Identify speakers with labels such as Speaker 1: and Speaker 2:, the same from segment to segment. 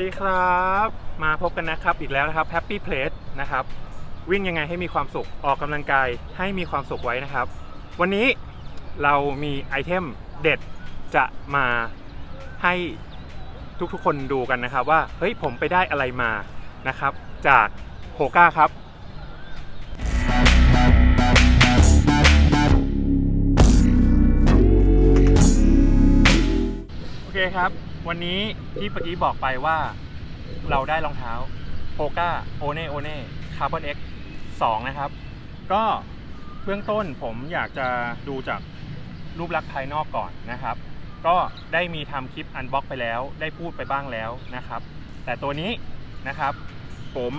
Speaker 1: วัสดีครับ มาพบกันนะครับอีกแล้วนะครับ Happy Place นะครับ วิ่งยังไงให้มีความสุขออกกำลังกายให้มีความสุขไว้นะครับ วันนี้เรามีไอเทมเด็ดจะมาให้ทุกๆคนดูกันนะครับ ว่าเฮ้ยผมไปได้อะไรมานะครับ จากโฮก้าครับโอเคครับ วันนี้ที่เมื่อกี้บอกไปว่าเราได้รองเท้าโ o ก้าโอเน่โอเน่คาร์บอนเอ็กสองนะครับ ก็เบื้องต้นผมอยากจะดูจากรูปลักษณ์ภายนอกก่อนนะครับ ก็ได้มีทำคลิปอันบ็อกไปแล้ว ได้พูดไปบ้างแล้วนะครับ แต่ตัวนี้นะครับ ผม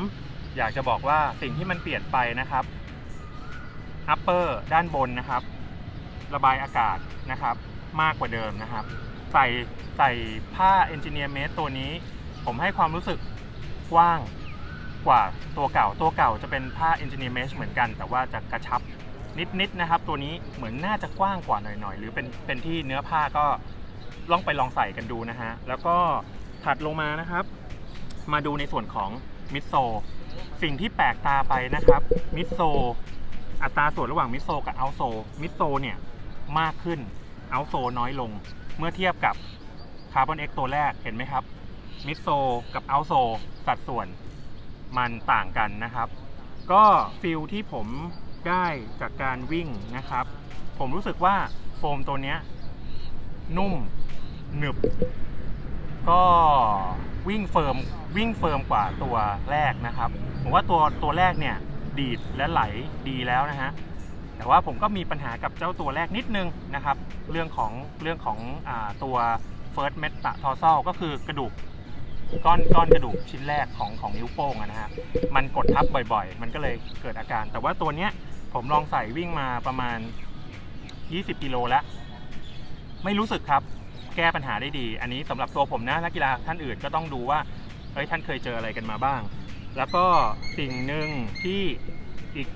Speaker 1: อยากจะบอกว่าสิ่งที่มันเปลี่ยนไปนะครับอัปเปอร์ด้านบนนะครับ ระบายอากาศนะครับ มากกว่าเดิมนะครับ ใส่ใส่ผ้า Engineer Made ตัวนี้ ผมให้ความรู้สึกกว้างกว่าตัวเก่าตัวเก่าจะเป็นผ้า Engineer Mesh เหมือนกัน แต่ว่าจะกระชับนิดๆนะครับ ตัวนี้เหมือนน่าจะกว้างกว่าหน่อยๆ หรือเป็นเป็นที่เนื้อผ้าก็ลองไปลองใส่กันดูนะฮะ แล้วก็ถัดลงมานะครับ มาดูในส่วนของมิดโซสิ่งที่แปลกตาไปนะครับมิดโซอัตราส่วนระหว่างมิดโซกับเอาโซมิดโซเนี่ยมากขึ้นเอาโซน้อยลง เมื่อเทียบกับคาร์บอนเอ็กตัวแรกเห็นไหมครับมิดโซกับเอาโซสัดส่วนมันต่างกันนะครับ ก็ฟิลที่ผมได้จากการวิ่งนะครับ ผมรู้สึกว่าโฟมตัวนี้นุ่มหนึบ ก็วิ่งเฟิร์มวิ่งเฟิร์มกว่าตัวแรกนะครับผมว่าตัวตัวแรกเนี่ยดีดและไหลดีแล้วนะฮะ แต่ว่าผมก็มีปัญหากับเจ้าตัวแรกนิดนึงนะครับ เรื่องของเรื่องของอตัว first metatarsal ก็คือกระดูกก้อนก้อนกระดูกชิ้นแรกของของนิ้วโป้งอะนะฮะมันกดทับบ่อยๆ มันก็เลยเกิดอาการ แต่ว่าตัวเนี้ยผมลองใส่วิ่งมาประมาณ 20 กิโลแล้ว ไม่รู้สึกครับแก้ปัญหาได้ดี อันนี้สำหรับตัวผมนะนักกีฬาท่านอื่นก็ต้องดูว่าเอ้ยท่านเคยเจออะไรกันมาบ้าง แล้วก็สิ่งหนึ่งที่อีก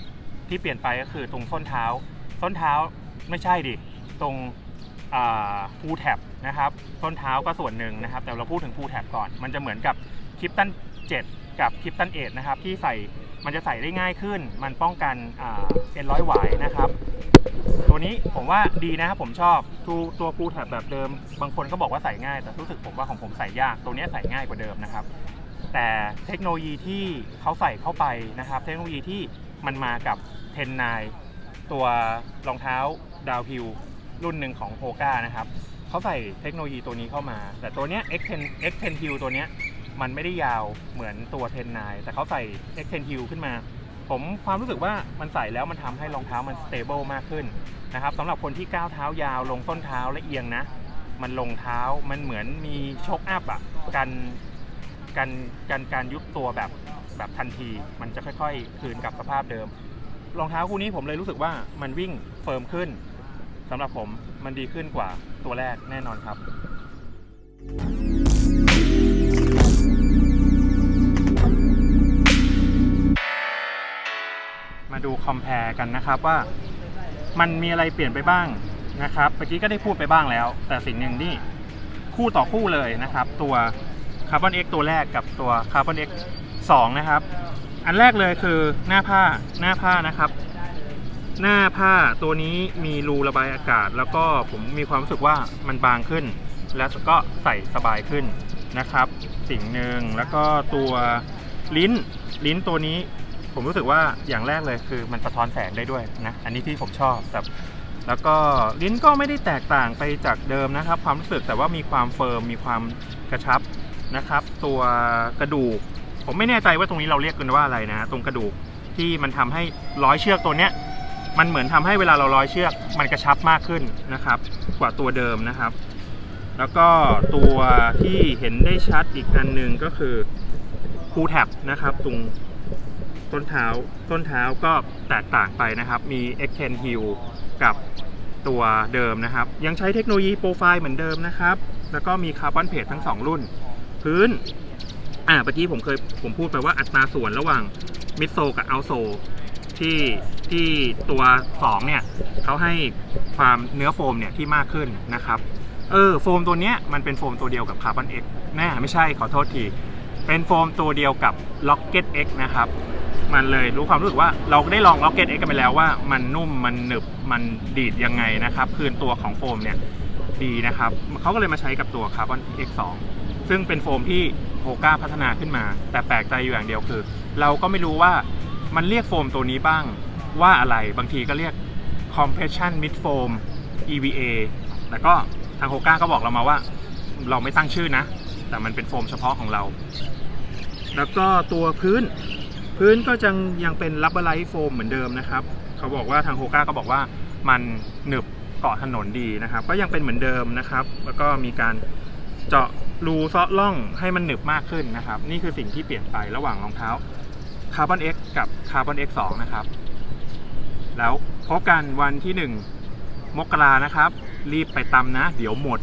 Speaker 1: ที่เปลี่ยนไปก็คือตรงส้นเท้า ส้นเท้าไม่ใช่ดิ ตรงพูแท็บนะครับส้นเท้าก็ส่วนหนึ่งนะครับ แต่เราพูดถึงพูแท็บก่อน มันจะเหมือนกับคลิปตัน7 กับคลิปตันเ8นะครับ ที่ใส่มันจะใส่ได้ง่ายขึ้น มันป้องกันเอ็นร้อยหวายนะครับ ตัวนี้ผมว่าดีนะครับผมชอบตัวตัวพูแท็บแบบเดิม บางคนก็บอกว่าใส่ง่าย แต่รู้สึกผมว่าของผมใส่ยาก ตัวนี้ใส่ง่ายกว่าเดิมนะครับ แต่เทคโนโลยีที่เขาใส่เข้าไปนะครับ เทคโนโลยีที่ มันมากับเทนนตัวรองเท้าดาวฮิลรุ่นหนึ่งของโ o ก a นะครับเขาใส่เทคโนโลยีตัวนี้เข้ามา แต่ตัวเนี้ย X10 X10 Hill ตัวเนี้ยมันไม่ได้ยาวเหมือนตัวเทนนแต่เขาใส่ X10 Hill ขึ้นมา ผมความรู้สึกว่ามันใส่แล้วมันทำให้รองเท้ามันสเตเบิลมากขึ้นนะครับสำหรับคนที่ก้าวเท้ายาวลงส้นเท้าและเอียงนะ มันลงเท้ามันเหมือนมีช็อคอัพอะกันการการการยุบตัวแบบ แบบทันที มันจะค่อยๆ คืนกลับสภาพเดิม รองเท้าคู่นี้ผมเลยรู้สึกว่ามันวิ่งเฟิร์มขึ้นสำหรับผมมันดีขึ้นกว่าตัวแรกแน่นอนครับมาดูคอมเพลกันนะครับว่ามันมีอะไรเปลี่ยนไปบ้างนะครับเมื่อกี้ก็ได้พูดไปบ้างแล้ว แต่สิ่งหนึ่งที่คู่ต่อคู่เลยนะครับ ตัว Carbon X ตัวแรกกับตัว Carbon X 2 นะครับ อันแรกเลยคือหน้าผ้าหน้าผ้านะครับ หน้าผ้าตัวนี้มีรูระบายอากาศ แล้วก็ผมมีความรู้สึกว่ามันบางขึ้น แล้วก็ใส่สบายขึ้นนะครับ สิ่งหนึ่งแล้วก็ตัวลิ้นลิ้นตัวนี้ผมรู้สึกว่าอย่างแรกเลยคือมันสะท้อนแสงได้ด้วยนะอันนี้ที่ผมชอบแบบแล้วก็ลิ้นก็ไม่ได้แตกต่างไปจากเดิมนะครับ ความรู้สึกแต่ว่ามีความเฟิร์มมีความกระชับนะครับ ตัวกระดูก ผมไม่แน่ใจว่าตรงนี้เราเรียกกันว่าอะไรนะ ตรงกระดูกที่มันทำให้ร้อยเชือกตัวเนี้ยมันเหมือนทำให้เวลาเราร้อยเชือกมันกระชับมากขึ้นนะครับ กว่าตัวเดิมนะครับ แล้วก็ตัวที่เห็นได้ชัดอีกอันหนึ่งก็คือคูแท็บนะครับ ตรงต้นเท้าต้นเท้าก็แตกต่างไปนะครับ มี X10 Hill กับตัวเดิมนะครับ ยังใช้เทคโนโลยีโปรไฟล์เหมือนเดิมนะครับ แล้วก็มีคาร์บอนเพจทั้ง 2 รุ่น พื้น อ่าเมื่อกี้ผมเคยผมพูดไปว่าอัตราส่วนระหว่างมิดโซกับเอาโซที่ที่ตัว 2 เนี่ยเขาให้ความเนื้อโฟมเนี่ยที่มากขึ้นนะครับ เออโฟมตัวเนี้ยมันเป็นโฟมตัวเดียวกับคาร์บอนเอ็กแน่ไม่ใช่ขอโทษที เป็นโฟมตัวเดียวกับ Rocket X นะครับ มันเลยรู้ความรู้สึกว่าเราได้ลอง Rocket X กันไปแล้วว่ามันนุ่มมันหนึบมันดีดยังไงนะครับคืนตัวของโฟมเนี่ยดีนะครับเขาก็เลยมาใช้กับตัว Carbon X2 ซึ่งเป็นโฟมที่ โฮก้าพัฒนาขึ้นมา แต่แปลกใจอยู่อย่างเดียวคือ เราก็ไม่รู้ว่ามันเรียกโฟมตัวนี้บ้างว่าอะไรบางทีก็เรียก compression mid foam EVA แต่ก็ทางโฮก้าก็บอกเรามาว่า เราไม่ตั้งชื่อนะ แต่มันเป็นโฟมเฉพาะของเรา แล้วก็ตัวพื้น พื้นก็จะยังเป็นรับเบอร์ไลท์โฟมเหมือนเดิมนะครับ เขาบอกว่าทางโฮก้าก็บอกว่ามันหนึบเกาะถนนดีนะครับ ก็ยังเป็นเหมือนเดิมนะครับ แล้วก็มีการเจาะ รูซอะล่องให้มันหนึบมากขึ้นนะครับ นี่คือสิ่งที่เปลี่ยนไประหว่างรองเท้าคาร์บอน X กับคาร์บอน X 2 นะครับ แล้วพบกันวันที่ 1 มกรานะครับ รีบไปตำนะ เดี๋ยวหมด